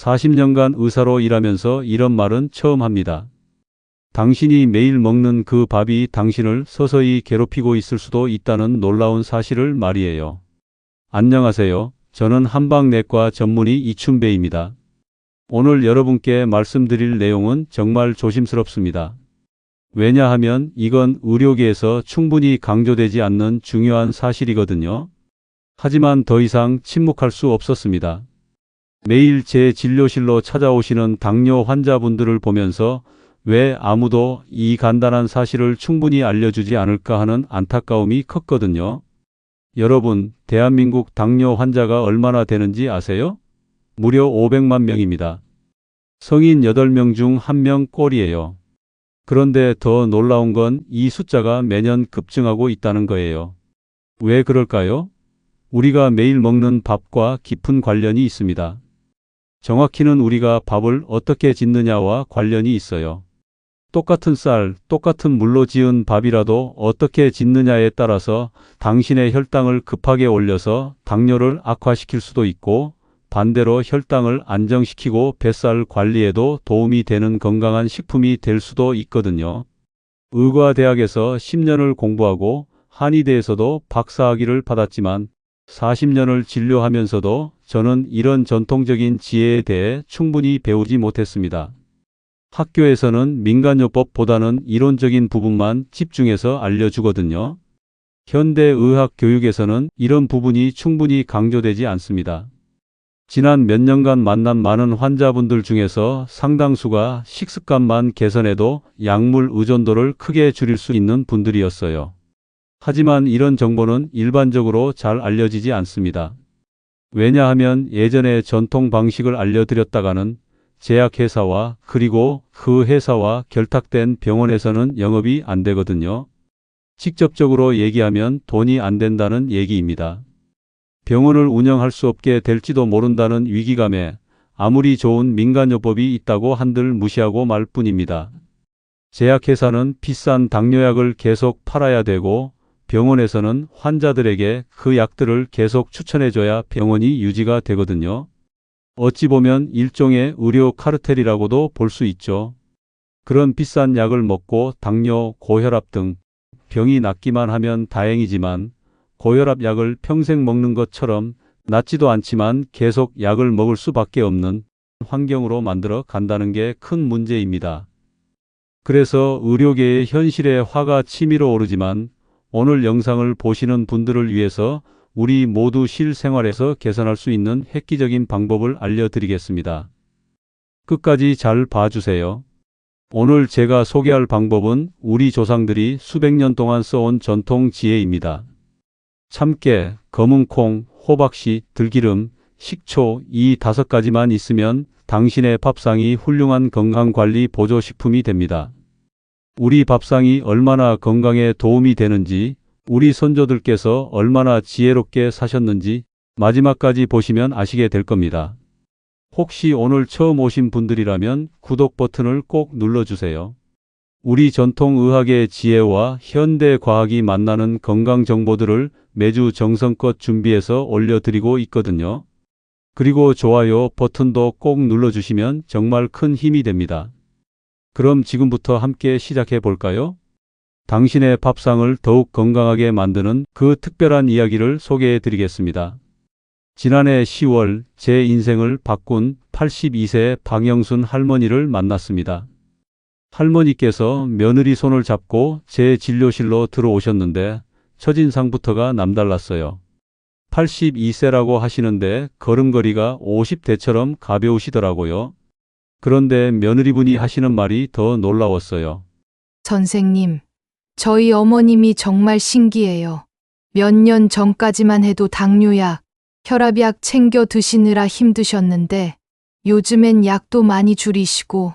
40년간 의사로 일하면서 이런 말은 처음 합니다. 당신이 매일 먹는 그 밥이 당신을 서서히 괴롭히고 있을 수도 있다는 놀라운 사실을 말이에요. 안녕하세요. 저는 한방내과 전문의 이춘배입니다. 오늘 여러분께 말씀드릴 내용은 정말 조심스럽습니다. 왜냐하면 이건 의료계에서 충분히 강조되지 않는 중요한 사실이거든요. 하지만 더 이상 침묵할 수 없었습니다. 매일 제 진료실로 찾아오시는 당뇨 환자분들을 보면서 왜 아무도 이 간단한 사실을 충분히 알려주지 않을까 하는 안타까움이 컸거든요. 여러분, 대한민국 당뇨 환자가 얼마나 되는지 아세요? 무려 500만 명입니다. 성인 8명 중 1명 꼴이에요. 그런데 더 놀라운 건 이 숫자가 매년 급증하고 있다는 거예요. 왜 그럴까요? 우리가 매일 먹는 밥과 깊은 관련이 있습니다. 정확히는 우리가 밥을 어떻게 짓느냐와 관련이 있어요. 똑같은 쌀, 똑같은 물로 지은 밥이라도 어떻게 짓느냐에 따라서 당신의 혈당을 급하게 올려서 당뇨를 악화시킬 수도 있고 반대로 혈당을 안정시키고 뱃살 관리에도 도움이 되는 건강한 식품이 될 수도 있거든요. 의과대학에서 10년을 공부하고 한의대에서도 박사학위를 받았지만 40년을 진료하면서도 저는 이런 전통적인 지혜에 대해 충분히 배우지 못했습니다. 학교에서는 민간요법보다는 이론적인 부분만 집중해서 알려주거든요. 현대의학 교육에서는 이런 부분이 충분히 강조되지 않습니다. 지난 몇 년간 만난 많은 환자분들 중에서 상당수가 식습관만 개선해도 약물 의존도를 크게 줄일 수 있는 분들이었어요. 하지만 이런 정보는 일반적으로 잘 알려지지 않습니다. 왜냐하면 예전에 전통 방식을 알려드렸다가는 제약회사와 그리고 그 회사와 결탁된 병원에서는 영업이 안 되거든요. 직접적으로 얘기하면 돈이 안 된다는 얘기입니다. 병원을 운영할 수 없게 될지도 모른다는 위기감에 아무리 좋은 민간요법이 있다고 한들 무시하고 말 뿐입니다. 제약회사는 비싼 당뇨약을 계속 팔아야 되고 병원에서는 환자들에게 그 약들을 계속 추천해줘야 병원이 유지가 되거든요. 어찌 보면 일종의 의료 카르텔이라고도 볼 수 있죠. 그런 비싼 약을 먹고 당뇨, 고혈압 등 병이 낫기만 하면 다행이지만 고혈압 약을 평생 먹는 것처럼 낫지도 않지만 계속 약을 먹을 수밖에 없는 환경으로 만들어 간다는 게 큰 문제입니다. 그래서 의료계의 현실에 화가 치밀어 오르지만 오늘 영상을 보시는 분들을 위해서 우리 모두 실생활에서 개선할 수 있는 획기적인 방법을 알려드리겠습니다. 끝까지 잘 봐주세요. 오늘 제가 소개할 방법은 우리 조상들이 수백 년 동안 써온 전통 지혜입니다. 참깨, 검은콩, 호박씨, 들기름, 식초 이 다섯 가지만 있으면 당신의 밥상이 훌륭한 건강관리 보조식품이 됩니다. 우리 밥상이 얼마나 건강에 도움이 되는지 우리 선조들께서 얼마나 지혜롭게 사셨는지 마지막까지 보시면 아시게 될 겁니다. 혹시 오늘 처음 오신 분들이라면 구독 버튼을 꼭 눌러주세요. 우리 전통 의학의 지혜와 현대 과학이 만나는 건강 정보들을 매주 정성껏 준비해서 올려드리고 있거든요. 그리고 좋아요 버튼도 꼭 눌러주시면 정말 큰 힘이 됩니다. 그럼 지금부터 함께 시작해 볼까요? 당신의 밥상을 더욱 건강하게 만드는 그 특별한 이야기를 소개해 드리겠습니다. 지난해 10월 제 인생을 바꾼 82세 방영순 할머니를 만났습니다. 할머니께서 며느리 손을 잡고 제 진료실로 들어오셨는데 첫인상부터가 남달랐어요. 82세라고 하시는데 걸음걸이가 50대처럼 가벼우시더라고요. 그런데 며느리분이 하시는 말이 더 놀라웠어요. 선생님, 저희 어머님이 정말 신기해요. 몇 년 전까지만 해도 당뇨약, 혈압약 챙겨 드시느라 힘드셨는데 요즘엔 약도 많이 줄이시고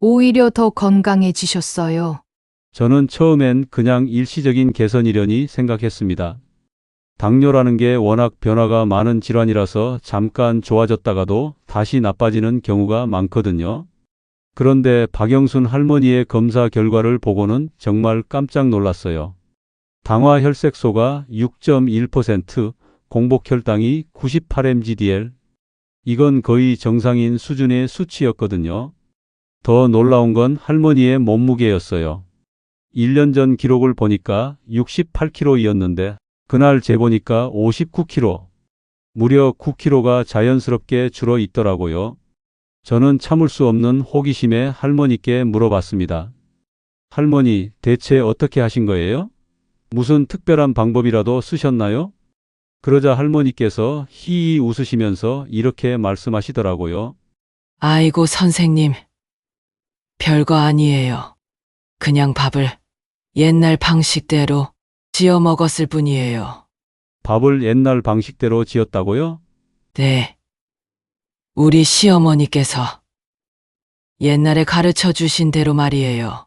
오히려 더 건강해지셨어요. 저는 처음엔 그냥 일시적인 개선이려니 생각했습니다. 당뇨라는 게 워낙 변화가 많은 질환이라서 잠깐 좋아졌다가도 다시 나빠지는 경우가 많거든요. 그런데 박영순 할머니의 검사 결과를 보고는 정말 깜짝 놀랐어요. 당화 혈색소가 6.1%, 공복 혈당이 98mgdl. 이건 거의 정상인 수준의 수치였거든요. 더 놀라운 건 할머니의 몸무게였어요. 1년 전 기록을 보니까 68kg이었는데 그날 재보니까 59kg. 무려 9kg가 자연스럽게 줄어 있더라고요. 저는 참을 수 없는 호기심에 할머니께 물어봤습니다. 할머니, 대체 어떻게 하신 거예요? 무슨 특별한 방법이라도 쓰셨나요? 그러자 할머니께서 희히 웃으시면서 이렇게 말씀하시더라고요. 아이고, 선생님. 별거 아니에요. 그냥 밥을 옛날 방식대로 지어 먹었을 뿐이에요. 밥을 옛날 방식대로 지었다고요? 네. 우리 시어머니께서 옛날에 가르쳐 주신 대로 말이에요.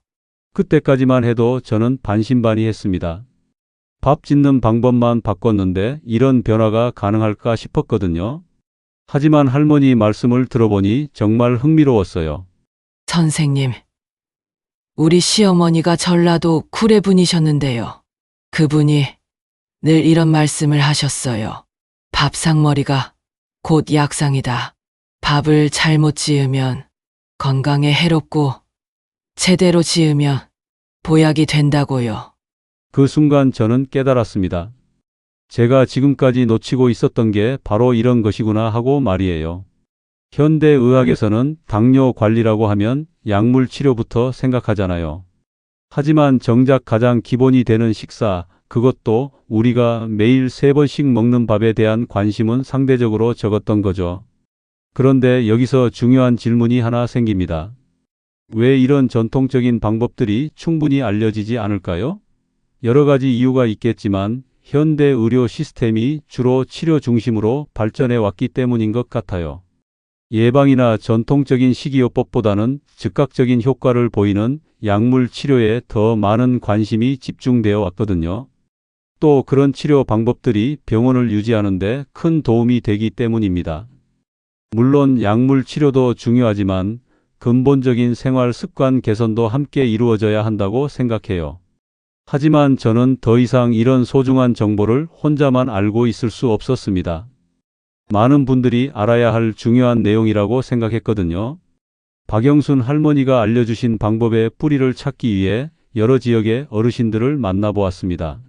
그때까지만 해도 저는 반신반의했습니다. 밥 짓는 방법만 바꿨는데 이런 변화가 가능할까 싶었거든요. 하지만 할머니 말씀을 들어보니 정말 흥미로웠어요. 선생님. 우리 시어머니가 전라도 구례 분이셨는데요. 그분이 늘 이런 말씀을 하셨어요. 밥상머리가 곧 약상이다. 밥을 잘못 지으면 건강에 해롭고 제대로 지으면 보약이 된다고요. 그 순간 저는 깨달았습니다. 제가 지금까지 놓치고 있었던 게 바로 이런 것이구나 하고 말이에요. 현대 의학에서는 당뇨 관리라고 하면 약물 치료부터 생각하잖아요. 하지만 정작 가장 기본이 되는 식사, 그것도 우리가 매일 세 번씩 먹는 밥에 대한 관심은 상대적으로 적었던 거죠. 그런데 여기서 중요한 질문이 하나 생깁니다. 왜 이런 전통적인 방법들이 충분히 알려지지 않을까요? 여러 가지 이유가 있겠지만 현대 의료 시스템이 주로 치료 중심으로 발전해 왔기 때문인 것 같아요. 예방이나 전통적인 식이요법보다는 즉각적인 효과를 보이는 약물 치료에 더 많은 관심이 집중되어 왔거든요. 또 그런 치료 방법들이 병원을 유지하는데 큰 도움이 되기 때문입니다. 물론 약물 치료도 중요하지만 근본적인 생활 습관 개선도 함께 이루어져야 한다고 생각해요. 하지만 저는 더 이상 이런 소중한 정보를 혼자만 알고 있을 수 없었습니다. 많은 분들이 알아야 할 중요한 내용이라고 생각했거든요. 박영순 할머니가 알려주신 방법의 뿌리를 찾기 위해 여러 지역의 어르신들을 만나보았습니다.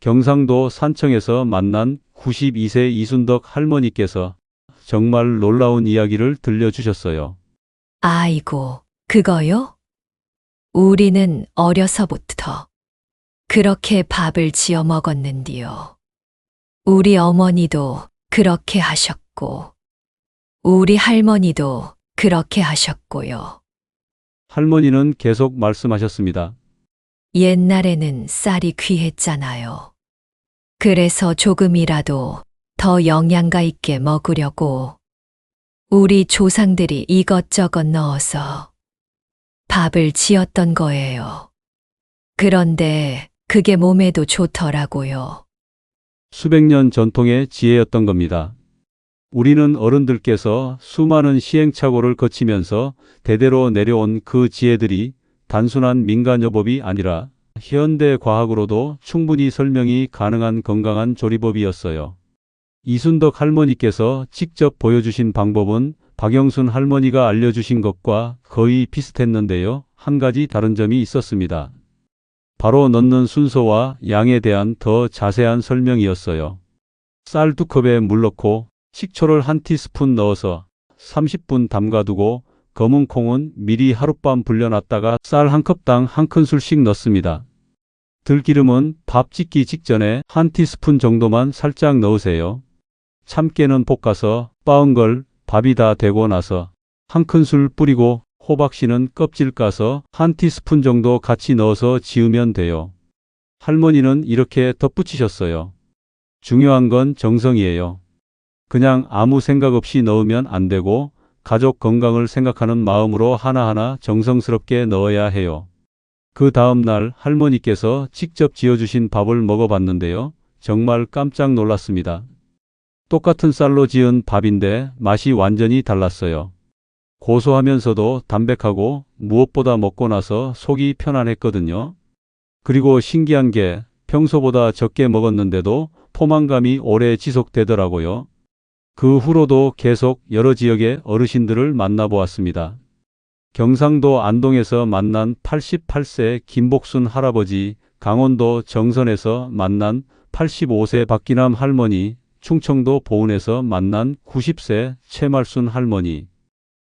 경상도 산청에서 만난 92세 이순덕 할머니께서 정말 놀라운 이야기를 들려주셨어요. 아이고, 그거요? 우리는 어려서부터 그렇게 밥을 지어 먹었는디요. 우리 어머니도 그렇게 하셨고, 우리 할머니도 그렇게 하셨고요. 할머니는 계속 말씀하셨습니다. 옛날에는 쌀이 귀했잖아요. 그래서 조금이라도 더 영양가 있게 먹으려고 우리 조상들이 이것저것 넣어서 밥을 지었던 거예요. 그런데 그게 몸에도 좋더라고요. 수백 년 전통의 지혜였던 겁니다. 우리는 어른들께서 수많은 시행착오를 거치면서 대대로 내려온 그 지혜들이 단순한 민간요법이 아니라 현대 과학으로도 충분히 설명이 가능한 건강한 조리법이었어요. 이순덕 할머니께서 직접 보여주신 방법은 박영순 할머니가 알려주신 것과 거의 비슷했는데요. 한 가지 다른 점이 있었습니다. 바로 넣는 순서와 양에 대한 더 자세한 설명이었어요. 쌀 두 컵에 물 넣고 식초를 한 티스푼 넣어서 30분 담가두고 검은 콩은 미리 하룻밤 불려놨다가 쌀 한 컵당 한 큰술씩 넣습니다. 들기름은 밥 짓기 직전에 한 티스푼 정도만 살짝 넣으세요. 참깨는 볶아서 빻은 걸 밥이 다 되고 나서 한 큰술 뿌리고 호박씨는 껍질 까서 한 티스푼 정도 같이 넣어서 지으면 돼요. 할머니는 이렇게 덧붙이셨어요. 중요한 건 정성이에요. 그냥 아무 생각 없이 넣으면 안 되고 가족 건강을 생각하는 마음으로 하나하나 정성스럽게 넣어야 해요. 그 다음 날 할머니께서 직접 지어주신 밥을 먹어봤는데요. 정말 깜짝 놀랐습니다. 똑같은 쌀로 지은 밥인데 맛이 완전히 달랐어요. 고소하면서도 담백하고 무엇보다 먹고 나서 속이 편안했거든요. 그리고 신기한 게 평소보다 적게 먹었는데도 포만감이 오래 지속되더라고요. 그 후로도 계속 여러 지역의 어르신들을 만나보았습니다. 경상도 안동에서 만난 88세 김복순 할아버지, 강원도 정선에서 만난 85세 박기남 할머니, 충청도 보은에서 만난 90세 최말순 할머니.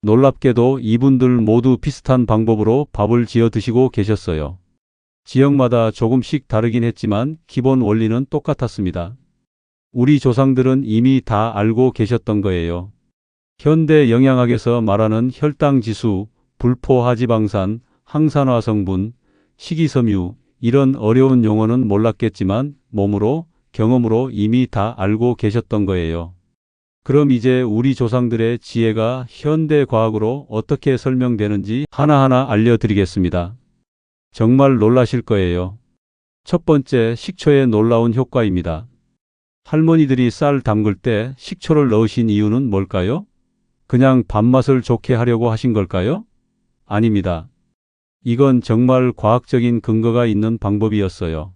놀랍게도 이분들 모두 비슷한 방법으로 밥을 지어 드시고 계셨어요. 지역마다 조금씩 다르긴 했지만 기본 원리는 똑같았습니다. 우리 조상들은 이미 다 알고 계셨던 거예요. 현대 영양학에서 말하는 혈당 지수, 불포 하지방산, 항산화 성분, 식이섬유, 이런 어려운 용어는 몰랐겠지만 몸으로, 경험으로 이미 다 알고 계셨던 거예요. 그럼 이제 우리 조상들의 지혜가 현대 과학으로 어떻게 설명되는지 하나하나 알려드리겠습니다. 정말 놀라실 거예요. 첫 번째, 식초의 놀라운 효과입니다. 할머니들이 쌀 담글 때 식초를 넣으신 이유는 뭘까요? 그냥 밥맛을 좋게 하려고 하신 걸까요? 아닙니다. 이건 정말 과학적인 근거가 있는 방법이었어요.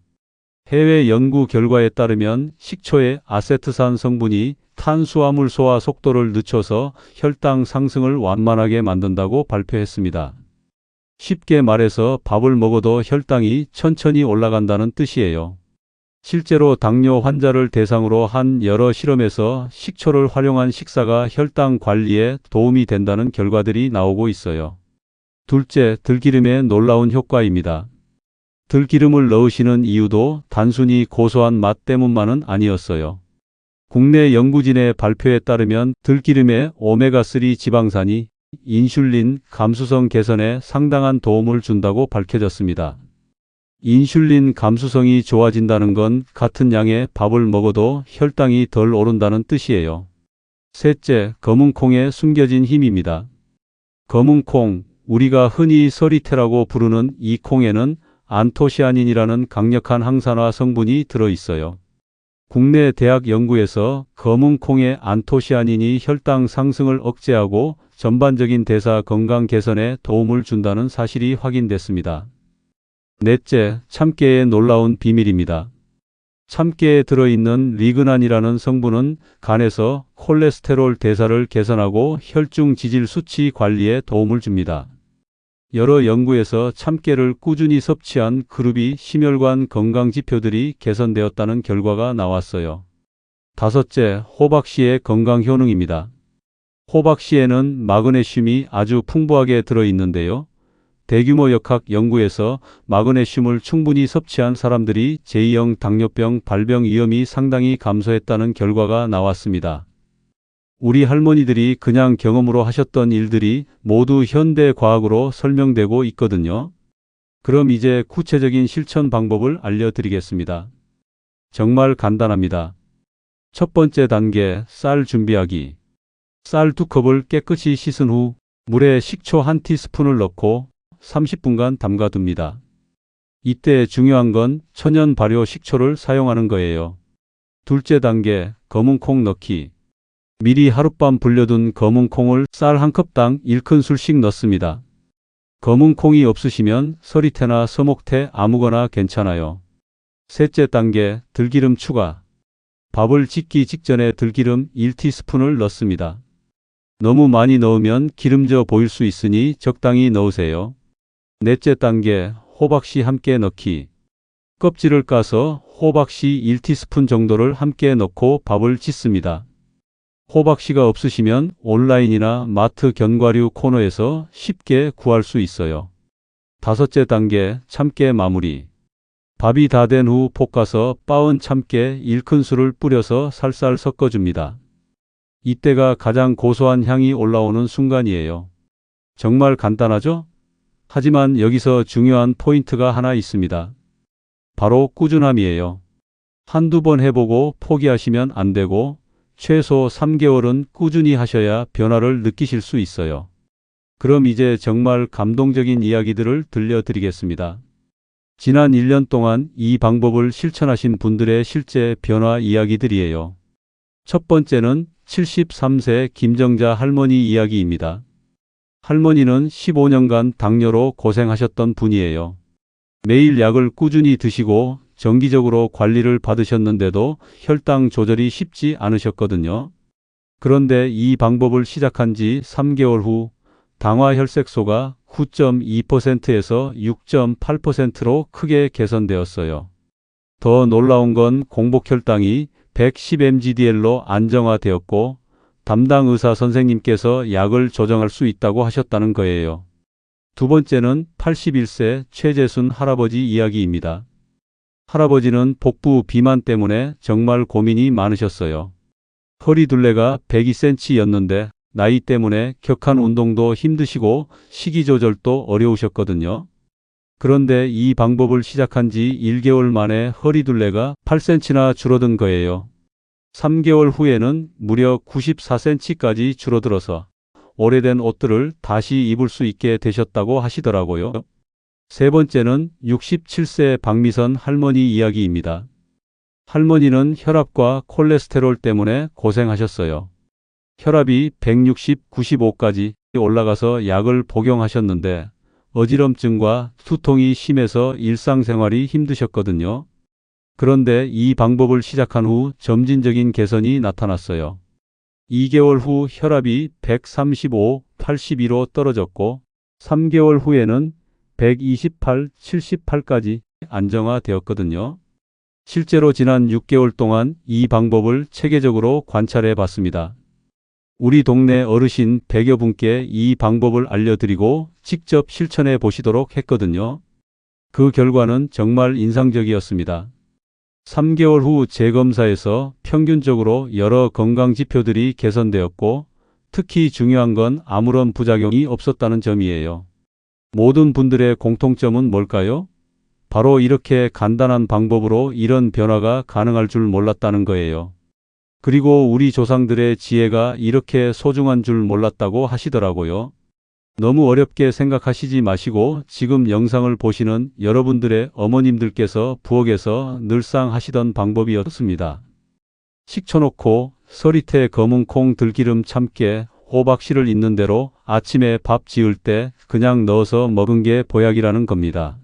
해외 연구 결과에 따르면 식초의 아세트산 성분이 탄수화물 소화 속도를 늦춰서 혈당 상승을 완만하게 만든다고 발표했습니다. 쉽게 말해서 밥을 먹어도 혈당이 천천히 올라간다는 뜻이에요. 실제로 당뇨 환자를 대상으로 한 여러 실험에서 식초를 활용한 식사가 혈당 관리에 도움이 된다는 결과들이 나오고 있어요. 둘째, 들기름의 놀라운 효과입니다. 들기름을 넣으시는 이유도 단순히 고소한 맛 때문만은 아니었어요. 국내 연구진의 발표에 따르면 들기름의 오메가3 지방산이 인슐린 감수성 개선에 상당한 도움을 준다고 밝혀졌습니다. 인슐린 감수성이 좋아진다는 건 같은 양의 밥을 먹어도 혈당이 덜 오른다는 뜻이에요. 셋째, 검은 콩의 숨겨진 힘입니다. 검은 콩, 우리가 흔히 서리태라고 부르는 이 콩에는 안토시아닌이라는 강력한 항산화 성분이 들어 있어요. 국내 대학 연구에서 검은 콩의 안토시아닌이 혈당 상승을 억제하고 전반적인 대사 건강 개선에 도움을 준다는 사실이 확인됐습니다. 넷째, 참깨의 놀라운 비밀입니다. 참깨에 들어있는 리그난이라는 성분은 간에서 콜레스테롤 대사를 개선하고 혈중 지질 수치 관리에 도움을 줍니다. 여러 연구에서 참깨를 꾸준히 섭취한 그룹이 심혈관 건강 지표들이 개선되었다는 결과가 나왔어요. 다섯째, 호박씨의 건강 효능입니다. 호박씨에는 마그네슘이 아주 풍부하게 들어있는데요. 대규모 역학 연구에서 마그네슘을 충분히 섭취한 사람들이 제2형 당뇨병 발병 위험이 상당히 감소했다는 결과가 나왔습니다. 우리 할머니들이 그냥 경험으로 하셨던 일들이 모두 현대 과학으로 설명되고 있거든요. 그럼 이제 구체적인 실천 방법을 알려드리겠습니다. 정말 간단합니다. 첫 번째 단계, 쌀 준비하기. 쌀 두 컵을 깨끗이 씻은 후 물에 식초 한 티스푼을 넣고 30분간 담가둡니다. 이때 중요한 건 천연 발효 식초를 사용하는 거예요. 둘째 단계, 검은 콩 넣기. 미리 하룻밤 불려둔 검은 콩을 쌀 한 컵당 1큰술씩 넣습니다. 검은 콩이 없으시면 서리태나 서목태 아무거나 괜찮아요. 셋째 단계, 들기름 추가. 밥을 짓기 직전에 들기름 1티스푼을 넣습니다. 너무 많이 넣으면 기름져 보일 수 있으니 적당히 넣으세요. 넷째 단계, 호박씨 함께 넣기. 껍질을 까서 호박씨 1티스푼 정도를 함께 넣고 밥을 짓습니다. 호박씨가 없으시면 온라인이나 마트 견과류 코너에서 쉽게 구할 수 있어요. 다섯째 단계, 참깨 마무리. 밥이 다 된 후 볶아서 빻은 참깨 1큰술을 뿌려서 살살 섞어줍니다. 이때가 가장 고소한 향이 올라오는 순간이에요. 정말 간단하죠? 하지만 여기서 중요한 포인트가 하나 있습니다. 바로 꾸준함이에요. 한두 번 해보고 포기하시면 안 되고 최소 3개월은 꾸준히 하셔야 변화를 느끼실 수 있어요. 그럼 이제 정말 감동적인 이야기들을 들려드리겠습니다. 지난 1년 동안 이 방법을 실천하신 분들의 실제 변화 이야기들이에요. 첫 번째는 73세 김정자 할머니 이야기입니다. 할머니는 15년간 당뇨로 고생하셨던 분이에요. 매일 약을 꾸준히 드시고 정기적으로 관리를 받으셨는데도 혈당 조절이 쉽지 않으셨거든요. 그런데 이 방법을 시작한 지 3개월 후 당화 혈색소가 9.2%에서 6.8%로 크게 개선되었어요. 더 놀라운 건 공복 혈당이 110mgdl로 안정화되었고 담당 의사 선생님께서 약을 조정할 수 있다고 하셨다는 거예요. 두 번째는 81세 최재순 할아버지 이야기입니다. 할아버지는 복부 비만 때문에 정말 고민이 많으셨어요. 허리 둘레가 102cm였는데 나이 때문에 격한 운동도 힘드시고 식이 조절도 어려우셨거든요. 그런데 이 방법을 시작한 지 1개월 만에 허리 둘레가 8cm나 줄어든 거예요. 3개월 후에는 무려 94cm까지 줄어들어서 오래된 옷들을 다시 입을 수 있게 되셨다고 하시더라고요. 세 번째는 67세 박미선 할머니 이야기입니다. 할머니는 혈압과 콜레스테롤 때문에 고생하셨어요. 혈압이 160, 95까지 올라가서 약을 복용하셨는데 어지럼증과 두통이 심해서 일상생활이 힘드셨거든요. 그런데 이 방법을 시작한 후 점진적인 개선이 나타났어요. 2개월 후 혈압이 135, 82로 떨어졌고 3개월 후에는 128, 78까지 안정화되었거든요. 실제로 지난 6개월 동안 이 방법을 체계적으로 관찰해 봤습니다. 우리 동네 어르신 100여 분께 이 방법을 알려드리고 직접 실천해 보시도록 했거든요. 그 결과는 정말 인상적이었습니다. 3개월 후 재검사에서 평균적으로 여러 건강 지표들이 개선되었고 특히 중요한 건 아무런 부작용이 없었다는 점이에요. 모든 분들의 공통점은 뭘까요? 바로 이렇게 간단한 방법으로 이런 변화가 가능할 줄 몰랐다는 거예요. 그리고 우리 조상들의 지혜가 이렇게 소중한 줄 몰랐다고 하시더라고요. 너무 어렵게 생각하시지 마시고 지금 영상을 보시는 여러분들의 어머님들께서 부엌에서 늘상 하시던 방법이었습니다. 식초 넣고 서리태 검은 콩 들기름 참깨 호박씨를 있는 대로 아침에 밥 지을 때 그냥 넣어서 먹은 게 보약이라는 겁니다.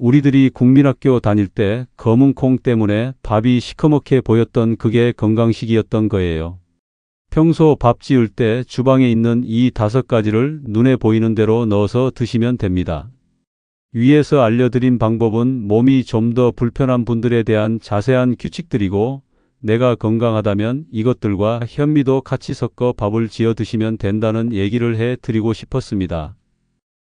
우리들이 국민학교 다닐 때 검은 콩 때문에 밥이 시커멓게 보였던 그게 건강식이었던 거예요. 평소 밥 지을 때 주방에 있는 이 다섯 가지를 눈에 보이는 대로 넣어서 드시면 됩니다. 위에서 알려드린 방법은 몸이 좀 더 불편한 분들에 대한 자세한 규칙들이고 내가 건강하다면 이것들과 현미도 같이 섞어 밥을 지어 드시면 된다는 얘기를 해 드리고 싶었습니다.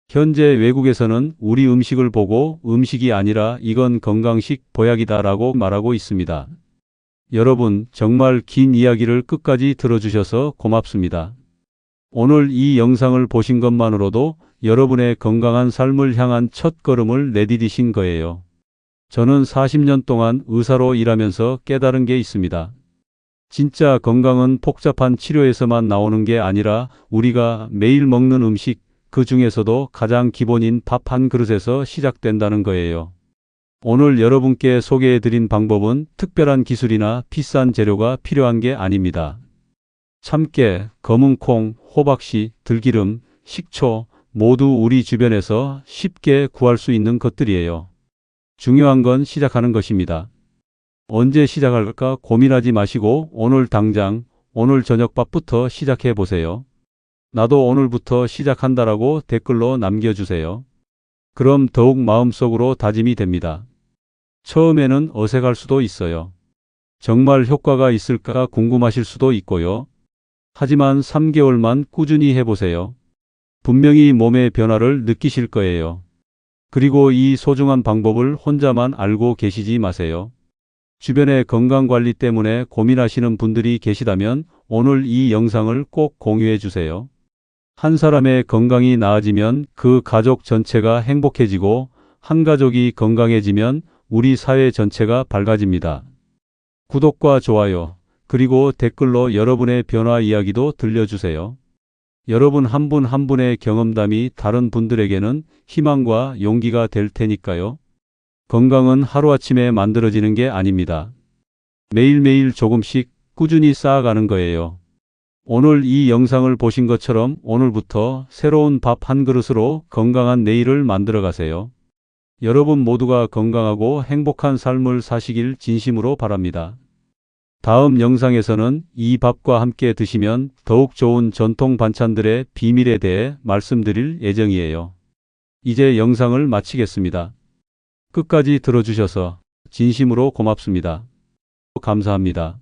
현재 외국에서는 우리 음식을 보고 음식이 아니라 이건 건강식 보약이다 라고 말하고 있습니다. 여러분, 정말 긴 이야기를 끝까지 들어주셔서 고맙습니다. 오늘 이 영상을 보신 것만으로도 여러분의 건강한 삶을 향한 첫 걸음을 내디디신 거예요. 저는 40년 동안 의사로 일하면서 깨달은 게 있습니다. 진짜 건강은 복잡한 치료에서만 나오는 게 아니라 우리가 매일 먹는 음식, 그 중에서도 가장 기본인 밥 한 그릇에서 시작된다는 거예요. 오늘 여러분께 소개해 드린 방법은 특별한 기술이나 비싼 재료가 필요한 게 아닙니다. 참깨, 검은 콩, 호박씨, 들기름, 식초 모두 우리 주변에서 쉽게 구할 수 있는 것들이에요. 중요한 건 시작하는 것입니다. 언제 시작할까 고민하지 마시고 오늘 당장 오늘 저녁밥부터 시작해 보세요. 나도 오늘부터 시작한다라고 댓글로 남겨주세요. 그럼 더욱 마음속으로 다짐이 됩니다. 처음에는 어색할 수도 있어요. 정말 효과가 있을까 궁금하실 수도 있고요. 하지만 3개월만 꾸준히 해보세요. 분명히 몸의 변화를 느끼실 거예요. 그리고 이 소중한 방법을 혼자만 알고 계시지 마세요. 주변의 건강관리 때문에 고민하시는 분들이 계시다면 오늘 이 영상을 꼭 공유해 주세요. 한 사람의 건강이 나아지면 그 가족 전체가 행복해지고 한 가족이 건강해지면 우리 사회 전체가 밝아집니다. 구독과 좋아요, 그리고 댓글로 여러분의 변화 이야기도 들려주세요. 여러분 한분한 분의 경험담이 다른 분들에게는 희망과 용기가 될 테니까요. 건강은 하루아침에 만들어지는 게 아닙니다. 매일매일 조금씩 꾸준히 쌓아가는 거예요. 오늘 이 영상을 보신 것처럼 오늘부터 새로운 밥 한 그릇으로 건강한 내일을 만들어 가세요. 여러분 모두가 건강하고 행복한 삶을 사시길 진심으로 바랍니다. 다음 영상에서는 이 밥과 함께 드시면 더욱 좋은 전통 반찬들의 비밀에 대해 말씀드릴 예정이에요. 이제 영상을 마치겠습니다. 끝까지 들어주셔서 진심으로 고맙습니다. 감사합니다.